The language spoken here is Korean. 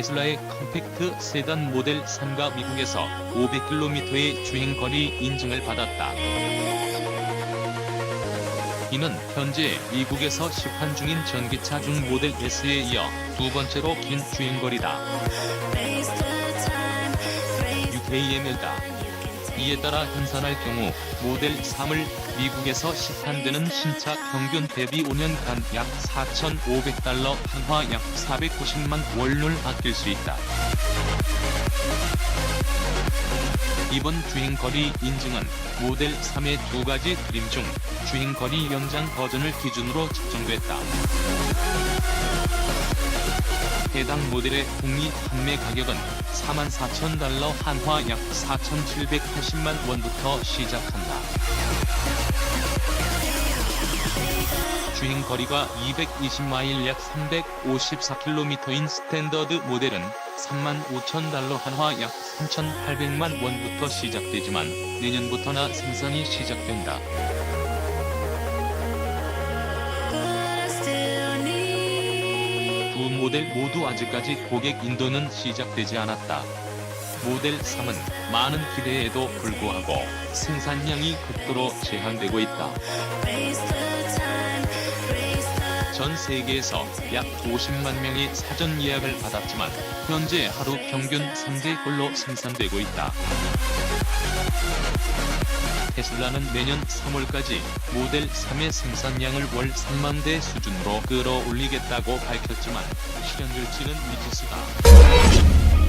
테슬라의 컴팩트 세단 모델 3가 미국에서 500km의 주행거리 인증을 받았다. 이는 현재 미국에서 시판 중인 전기차 중 모델 S에 이어 두 번째로 긴 주행거리다. UKML다. 이에 따라 환산할 경우 모델 3을 미국에서 시판되는 신차 평균 대비 5년간 약 4,500달러 한화 약 490만 월을 아낄 수 있다. 이번 주행거리 인증은 모델 3의 두 가지 그림 중 주행거리 연장 버전을 기준으로 측정됐다. 해당 모델의 국내 판매 가격은 44,000달러 한화 약 4,780만 원부터 시작한다. 주행 거리가 220마일 약 354km인 스탠더드 모델은 35,000달러 한화 약 3,800만 원부터 시작되지만 내년부터나 생산이 시작된다. 모델 모두 아직까지 고객 인도는 시작되지 않았다. 모델 3은 많은 기대에도 불구하고 생산량이 극도로 제한되고 있다. 전 세계에서 약 50만 명이 사전 예약을 받았지만 현재 하루 평균 3대꼴로 생산되고 있다. 테슬라는 내년 3월까지 모델 3의 생산량을 월 3만 대 수준으로 끌어올리겠다고 밝혔지만 실현 될지는 미지수다.